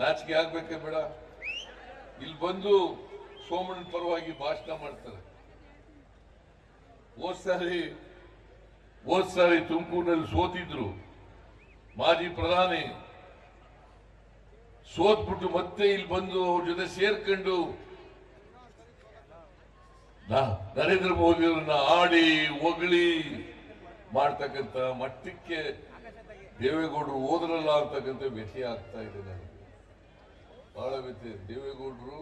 ನಾಚಿಕೆ ಆಗ್ಬೇಕೆ ಬೇಡ. ಇಲ್ಲಿ ಬಂದು ಸೋಮಣ್ಣನ ಪರವಾಗಿ ಭಾಷಣ ಮಾಡ್ತಾರೆ. ಹೋದ್ ಸಾರಿ ಹೋದ್ ಸಾರಿ ತುಮಕೂರಿನಲ್ಲಿ ಸೋತಿದ್ರು ಮಾಜಿ ಪ್ರಧಾನಿ. ಸೋತ್ಬಿಟ್ಟು ಮತ್ತೆ ಇಲ್ಲಿ ಬಂದು ಅವ್ರ ಜೊತೆ ಸೇರ್ಕೊಂಡು ನರೇಂದ್ರ ಮೋದಿ ಅವರನ್ನ ಆಡಿ ಒಗಳಿ ಮಾಡ್ತಕ್ಕಂಥ ಮಟ್ಟಕ್ಕೆ ದೇವೇಗೌಡರು ಹೋದ್ರಲ್ಲ ಅಂತಕ್ಕಂಥ ವ್ಯಥೆ ಆಗ್ತಾ ಇದೆ ನನಗೆ. ಬಹಳ ದೇವೇಗೌಡರು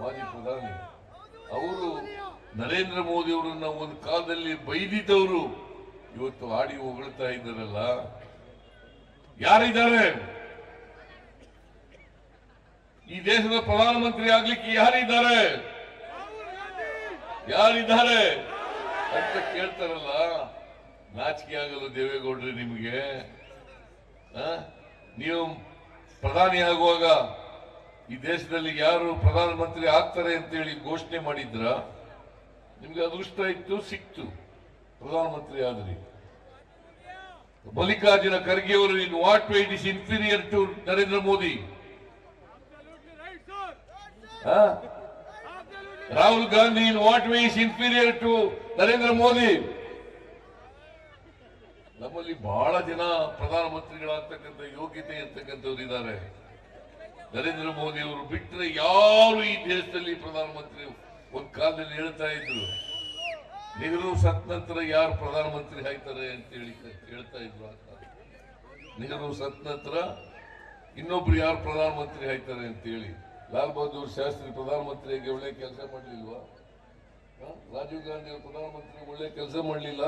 ಮಾಜಿ ಪ್ರಧಾನಿ. ಅವರು ನರೇಂದ್ರ ಮೋದಿ ಅವರನ್ನ ಒಂದು ಕಾಲದಲ್ಲಿ ಬೈದಿದ್ದವರು. ಇವತ್ತು ಆಡಿ ಹೊಗಳ್ತಾ ಇದ್ದಾರಲ್ಲ. ಯಾರಿದ್ದಾರೆ? ಈ ದೇಶದ ಪ್ರಧಾನಮಂತ್ರಿ ಆಗ್ಲಿಕ್ಕೆ ಯಾರಿದ್ದಾರೆ? ಯಾರಿದ್ದಾರೆ? ಅಂತ ಕೇಳ್ತಾರಲ್ಲ. ನಾಚಿಕೆ ಆಗಲು ದೇವೇಗೌಡ್ರಿ ನಿಮಗೆ? ನೀವು ಪ್ರಧಾನಿ ಆಗುವಾಗ ಈ ದೇಶದಲ್ಲಿ ಯಾರು ಪ್ರಧಾನಮಂತ್ರಿ ಆಗ್ತಾರೆ ಅಂತೇಳಿ ಘೋಷಣೆ ಮಾಡಿದ್ರ, ನಿಮ್ಗೆ ಅದೃಷ್ಟ ಇತ್ತು, ಸಿಕ್ತು. ಪ್ರಧಾನಮಂತ್ರಿ ಆದ್ರಿ. ಮಲ್ಲಿಕಾರ್ಜುನ ಖರ್ಗೆ ಅವರು in what way it is inferior to Narendra Modi? Rahul Gandhi in what way is inferior to Narendra Modi. ನಮ್ಮಲ್ಲಿ ಬಹಳ ಜನ ಪ್ರಧಾನಮಂತ್ರಿಗಳಾಗ್ತಕ್ಕಂಥ ಯೋಗ್ಯತೆ ಇರ್ತಕ್ಕಂಥವ್ರು ಇದ್ದಾರೆ. ನರೇಂದ್ರ ಮೋದಿ ಅವರು ಬಿಟ್ಟರೆ ಯಾರು ಈ ದೇಶದಲ್ಲಿ ಪ್ರಧಾನಮಂತ್ರಿ ಒಂದ್ ಕಾಲದಲ್ಲಿ ಹೇಳ್ತಾ ಇದ್ರು? ನೆಹರು ಸತ್ ನಂತರ ಯಾರು ಪ್ರಧಾನಮಂತ್ರಿ ಆಯ್ತಾರೆ ಅಂತ ಹೇಳಿ ಹೇಳ್ತಾ ಇದ್ರು ಆ ಕಾಲ. ನೆಹರು ಸತ್ ನಂತರ ಇನ್ನೊಬ್ರು ಯಾರು ಪ್ರಧಾನಮಂತ್ರಿ ಆಯ್ತಾರೆ ಅಂತ ಹೇಳಿ. ಲಾಲ್ ಬಹದ್ದೂರ್ ಶಾಸ್ತ್ರಿ ಪ್ರಧಾನಮಂತ್ರಿಯಾಗಿ ಒಳ್ಳೆ ಕೆಲಸ ಮಾಡಲಿಲ್ವಾ? ರಾಜೀವ್ ಗಾಂಧಿ ಅವರು ಪ್ರಧಾನಮಂತ್ರಿ ಒಳ್ಳೆ ಕೆಲಸ ಮಾಡಲಿಲ್ಲ.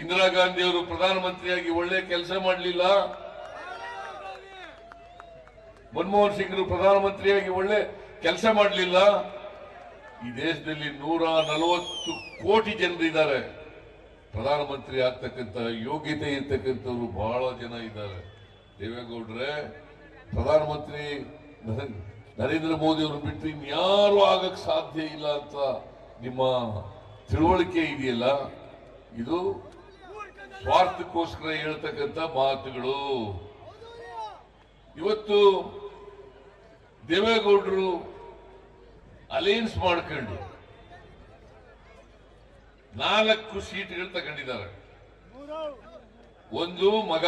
ಇಂದಿರಾ ಗಾಂಧಿ ಅವರು ಪ್ರಧಾನಮಂತ್ರಿಯಾಗಿ ಒಳ್ಳೆ ಕೆಲಸ ಮಾಡಲಿಲ್ಲ. ಮನಮೋಹನ್ ಸಿಂಗ್ರು ಪ್ರಧಾನಮಂತ್ರಿಯಾಗಿ ಒಳ್ಳೆ ಕೆಲಸ ಮಾಡಲಿಲ್ಲ. ಈ ದೇಶದಲ್ಲಿ ನೂರ ನಲವತ್ತು ಕೋಟಿ ಜನರಿದ್ದಾರೆ ಪ್ರಧಾನಮಂತ್ರಿ ಆಗ್ತಕ್ಕಂಥ ಯೋಗ್ಯತೆ ಇರ್ತಕ್ಕಂಥವ್ರು ಬಹಳ ಜನ ಇದ್ದಾರೆ. ದೇವೇಗೌಡ್ರೆ, ಪ್ರಧಾನಮಂತ್ರಿ ನರೇಂದ್ರ ಮೋದಿ ಅವರು ಬಿಟ್ಟು ಇನ್ಯಾರು ಆಗಕ್ಕೆ ಸಾಧ್ಯ ಇಲ್ಲ ಅಂತ ನಿಮ್ಮ ತಿಳುವಳಿಕೆ ಇದೆಯಲ್ಲ? ಇದು ಸ್ವಾರ್ಥಕ್ಕೋಸ್ಕರ ಹೇಳ್ತಕ್ಕಂಥ ಮಾತುಗಳು. ಇವತ್ತು ದೇವೇಗೌಡರು ಅಲೈನ್ಸ್ ಮಾಡ್ಕೊಂಡು ನಾಲ್ಕು ಸೀಟ್ಗಳು ತಗೊಂಡಿದ್ದಾರೆ. ಒಂದು ಮಗ,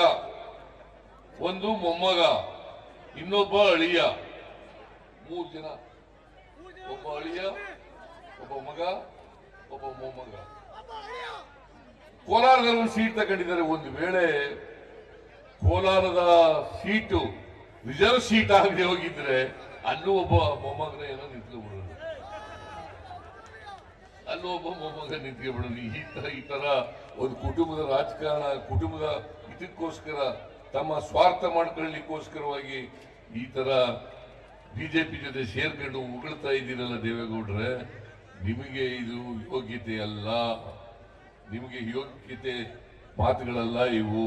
ಒಂದು ಮೊಮ್ಮಗ, ಇನ್ನೊಬ್ಬ ಅಳಿಯ. ಮೂರು ಜನ. ಒಬ್ಬ ಅಳಿಯ, ಒಬ್ಬ ಮಗ, ಒಬ್ಬ ಮೊಮ್ಮಗ. ಕೋಲಾರದಲ್ಲಿ ಸೀಟ್ ತಗೊಂಡಿದ್ದಾರೆ. ಒಂದು ವೇಳೆ ಕೋಲಾರದ ಸೀಟು ರಿಸರ್ವ್ ಸೀಟ್ ಆಗದೆ ಹೋಗಿದ್ರೆ ಅಲ್ಲೂ ಒಬ್ಬ ಮೊಮ್ಮಗನ ಏನೋ ನಿಂತ್ಕೊಂಡ್ಬಿಡೋದು ಅಲ್ಲೂ ಒಬ್ಬ ಮೊಮ್ಮಗ ನಿಂತ್ಕೊಂಡ್ಬಿಡೋದು ಈ ತರ ಈ ತರ ಒಂದು ಕುಟುಂಬದ ರಾಜಕಾರಣ, ಕುಟುಂಬದ ಇದಕ್ಕೋಸ್ಕರ ತಮ್ಮ ಸ್ವಾರ್ಥ ಮಾಡ್ಕೊಳ್ಳಿಕ್ಕೋಸ್ಕರವಾಗಿ ಈ ತರ ಬಿಜೆಪಿ ಜೊತೆ ಸೇರ್ಕೊಂಡು ಉಗುಳ್ತಾ ಇದ್ದೀರಲ್ಲ ದೇವೇಗೌಡ್ರೆ, ನಿಮಗೆ ಇದು ಯೋಗ್ಯತೆ ಅಲ್ಲ. ನಿಮಗೆ ಯೋಗ್ಯತೆ ಮಾತುಗಳಲ್ಲ ಇವು.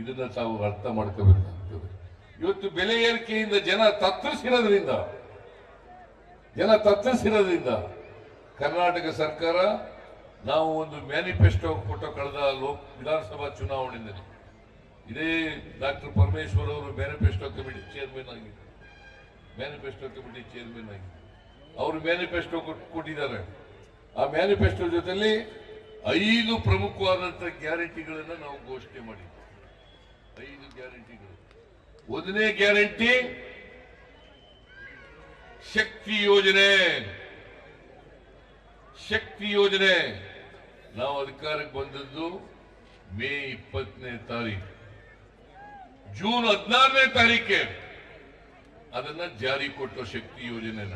ಇದನ್ನ ತಾವು ಅರ್ಥ ಮಾಡ್ಕೋಬೇಕಾಗ್ತದೆ. ಇವತ್ತು ಬೆಲೆ ಏರಿಕೆಯಿಂದ ಜನ ತತ್ತರಿಸಿರೋದ್ರಿಂದ ಜನ ತತ್ತರಿಸಿರೋದ್ರಿಂದ ಕರ್ನಾಟಕ ಸರ್ಕಾರ ನಾವು ಒಂದು ಮ್ಯಾನಿಫೆಸ್ಟೋ ಕೊಟ್ಟ ಕಳೆದ ಲೋಕ್, ವಿಧಾನಸಭಾ ಚುನಾವಣೆಯಲ್ಲಿ ಇದೇ ಡಾಕ್ಟರ್ ಪರಮೇಶ್ವರ್ ಅವರು ಮ್ಯಾನಿಫೆಸ್ಟೋ ಕಮಿಟಿ ಚೇರ್ಮನ್ ಆಗಿದ್ದಾರೆ ಮ್ಯಾನಿಫೆಸ್ಟೋ ಕಮಿಟಿ ಚೇರ್ಮನ್ ಆಗಿದ್ದಾರೆ ಅವರು ಮ್ಯಾನಿಫೆಸ್ಟೋ ಕೊಟ್ಟಿದ್ದಾರೆ. ಆ ಮ್ಯಾನಿಫೆಸ್ಟೋ ಜೊತೆಯಲ್ಲಿ ಐದು ಪ್ರಮುಖವಾದಂಥ ಗ್ಯಾರಂಟಿಗಳನ್ನು ನಾವು ಘೋಷಣೆ ಮಾಡಿದ್ದೇವೆ ಐದು ಗ್ಯಾರಂಟಿಗಳು. ಒಂದನೇ ಗ್ಯಾರಂಟಿ, ಶಕ್ತಿ ಯೋಜನೆ. ಶಕ್ತಿ ಯೋಜನೆ. ನಾವು ಅಧಿಕಾರಕ್ಕೆ ಬಂದದ್ದು ಮೇ ಇಪ್ಪತ್ತನೇ ತಾರೀಕು. ಜೂನ್ ಹದಿನಾರನೇ ತಾರೀಕೆ. ಅದನ್ನ ಜಾರಿ ಕೊಟ್ಟ ಶಕ್ತಿ ಯೋಜನೆನ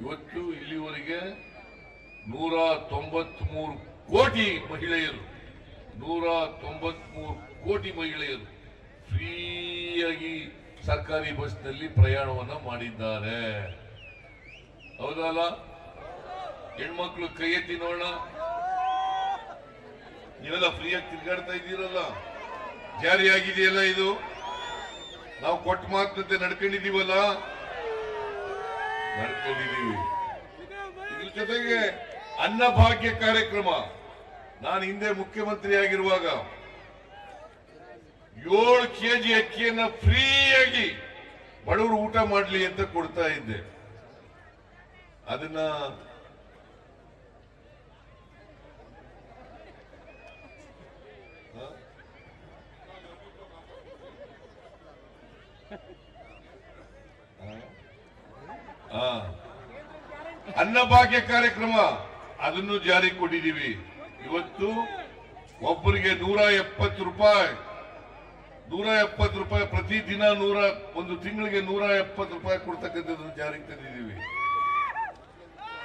ಇವತ್ತು ಇಲ್ಲಿವರೆಗೆ ನೂರ ತೊಂಬತ್ಮೂರು ಕೋಟಿ ಮಹಿಳೆಯರು. ನೂರ ತೊಂಬತ್ಮೂರು ಕೋಟಿ ಮಹಿಳೆಯರು. ಫ್ರೀಯಾಗಿ ಸರ್ಕಾರಿ ಬಸ್ನಲ್ಲಿ ಪ್ರಯಾಣವನ್ನ ಮಾಡಿದ್ದಾರೆ. ಹೌದಲ್ಲ? ಹೆಣ್ಮಕ್ಳು ಕೈ ಎತ್ತಿ ನೋಡೋಣ. ನೀವೆಲ್ಲ ಫ್ರೀಯಾಗಿ ತಿರ್ಗಾಡ್ತಾ ಇದ್ದೀರಲ್ಲ? ಜಾರಿ ಆಗಿದೆಯಲ್ಲ ಇದು? ನಾವು ಕೊಟ್ಟ ಮಾತಂತೆ ನಡ್ಕೊಂಡಿದೀವಲ್ಲ ನಡ್ಕೊಂಡಿದೀವಿ ಇದ್ರ ಜೊತೆಗೆ ಅನ್ನಭಾಗ್ಯ ಕಾರ್ಯಕ್ರಮ. ನಾನು ಹಿಂದೆ ಮುಖ್ಯಮಂತ್ರಿ ಆಗಿರುವಾಗ ಏಳು ಕೆಜಿ ಅಕ್ಕಿಯನ್ನ ಫ್ರೀಯಾಗಿ ಬಡವರು ಊಟ ಮಾಡಲಿ ಅಂತ ಕೊಡ್ತಾ ಇದ್ದೆ. ಅದನ್ನ. ಅನ್ನಭಾಗ್ಯ ಕಾರ್ಯಕ್ರಮ ಅದನ್ನು ಜಾರಿ ಕೊಟ್ಟಿದ್ದೀವಿ. ಇವತ್ತು ಒಬ್ಬರಿಗೆ ನೂರ ಎಪ್ಪತ್ತು ರೂಪಾಯಿ. ನೂರ ಎಪ್ಪತ್ತು ರೂಪಾಯಿ ಪ್ರತಿ ದಿನ ನೂರ ಒಂದು ತಿಂಗಳಿಗೆ ನೂರ ಎಪ್ಪತ್ತು ರೂಪಾಯಿ ಕೊಡ್ತಕ್ಕಂಥದ್ದನ್ನು ಜಾರಿಗೆ ತಂದಿದ್ದೀವಿ.